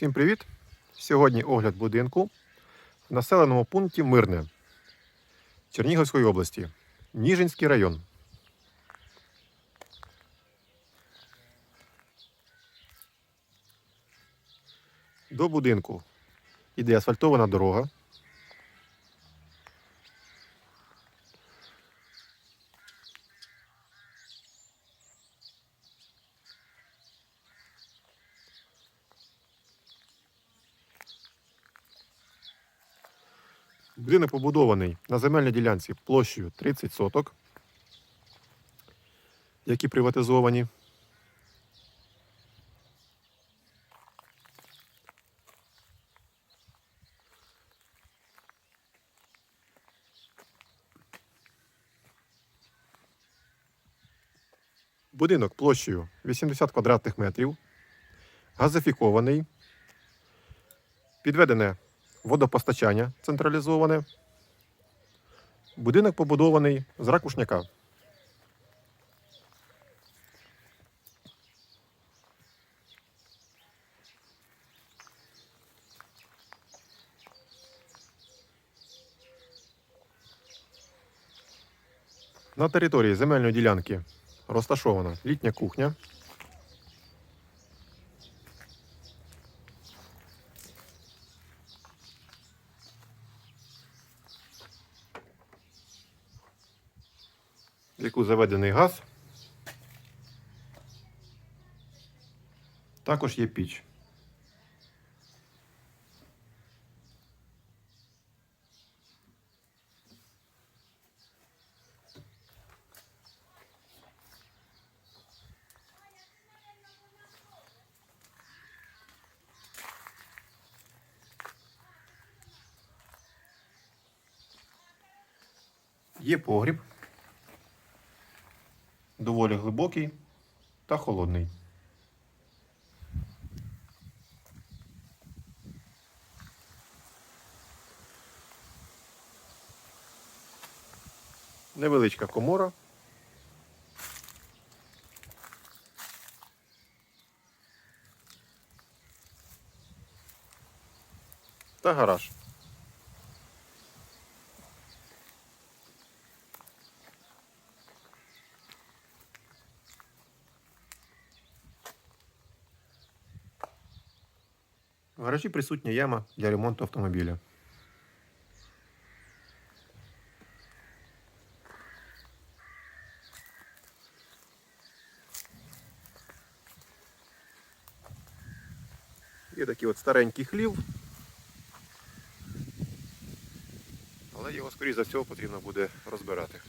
Всім привіт! Сьогодні огляд будинку в населеному пункті Мирне Чернігівської області, Ніжинський район. До будинку йде асфальтована дорога. Будинок побудований на земельній ділянці площею 30 соток, які приватизовані. Будинок площею 80 квадратних метрів, газифікований, підведене водопостачання централізоване. Будинок побудований з ракушняка. На території земельної ділянки розташована літня кухня. В яку заведений газ. Також є піч. Є погріб глибокий та холодний. Невеличка комора. Та гараж. В гаражі присутня яма для ремонту автомобіля. Є такий от старенький хлів. Але його, скоріш за всього, потрібно буде розбирати.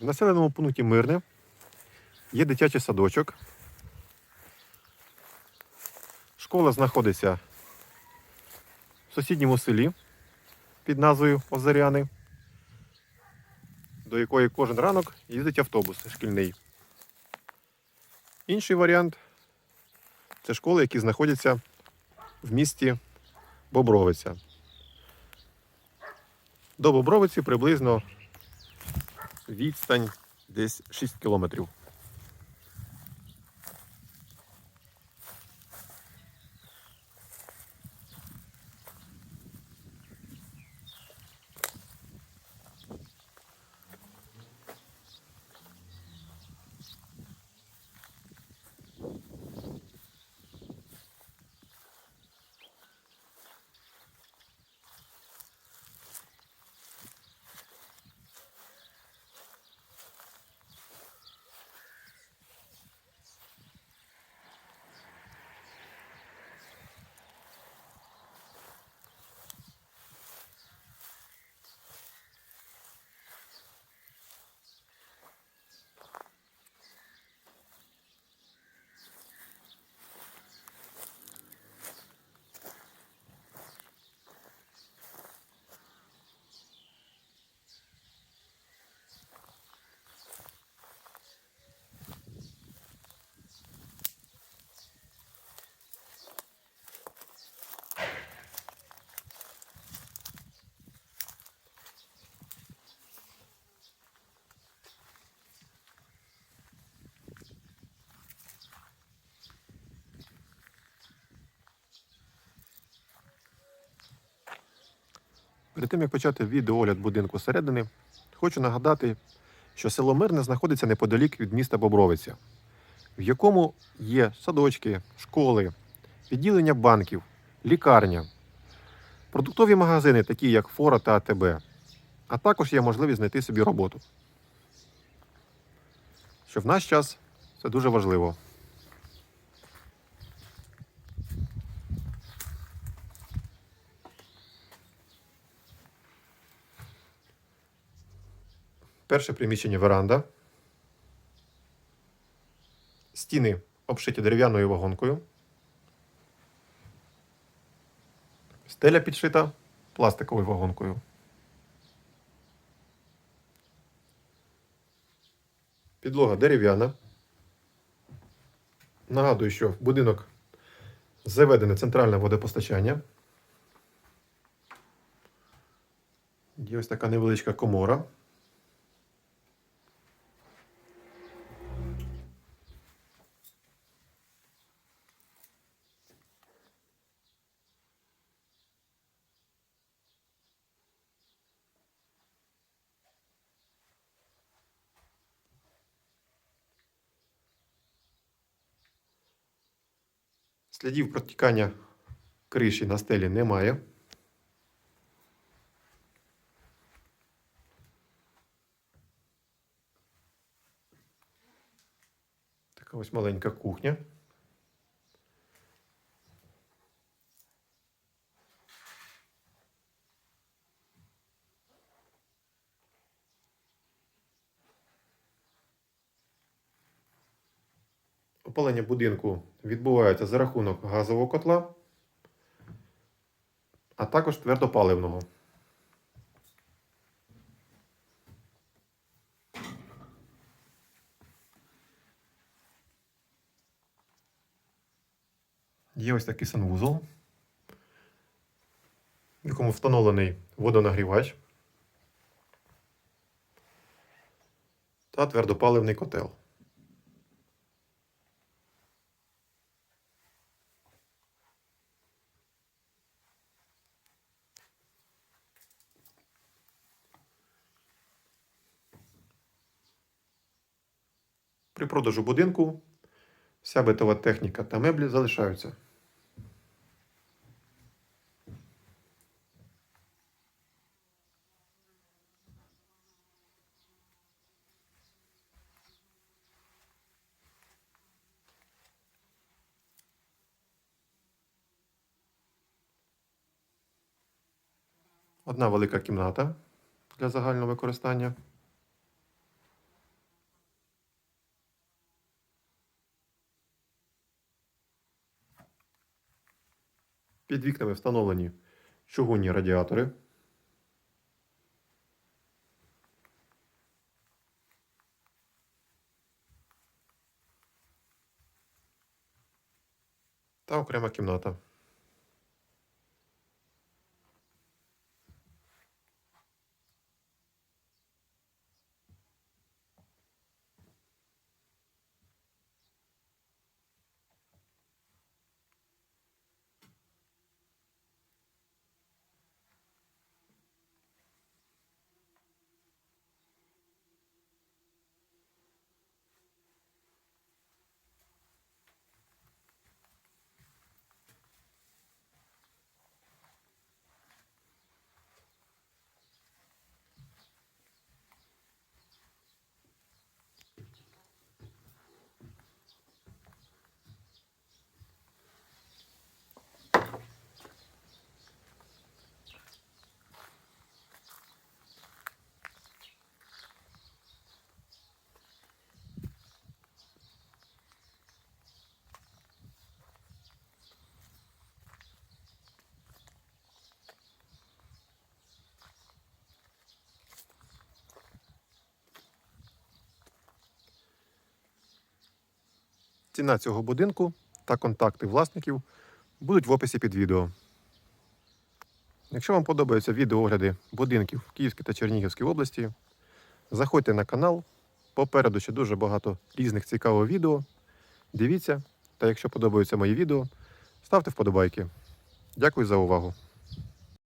В населеному пункті Мирне є дитячий садочок. Школа знаходиться в сусідньому селі під назвою Озеряни, до якої кожен ранок їздить автобус шкільний. Інший варіант це школи, які знаходяться в місті Бобровиця. До Бобровиці приблизно відстань десь 6 кілометрів. Перед тим як почати відеоогляд будинку зсередини, хочу нагадати, що село Мирне знаходиться неподалік від міста Бобровиця, в якому є садочки, школи, відділення банків, лікарня, продуктові магазини, такі як Фора та АТБ, а також є можливість знайти собі роботу. Що в наш час це дуже важливо. Перше приміщення веранда. Стіни обшиті дерев'яною вагонкою. Стеля підшита пластиковою вагонкою. Підлога дерев'яна. Нагадую, що в будинок заведене центральне водопостачання. Є ось така невеличка комора. Слідів протікання криші на стелі немає. Така ось маленька кухня. Опалення будинку відбувається за рахунок газового котла, а також твердопаливного. Є ось такий санвузол, в якому встановлений водонагрівач та твердопаливний котел. При продажу будинку вся битова техніка та меблі залишаються. Одна велика кімната для загального використання. Під вікнами встановлені чугунні радіатори. Та окрема кімната. Ціна цього будинку та контакти власників будуть в описі під відео. Якщо вам подобаються відеоогляди будинків в Київській та Чернігівській області, заходьте на канал. Попереду ще дуже багато різних цікавих відео. Дивіться, та якщо подобаються мої відео, ставте вподобайки. Дякую за увагу!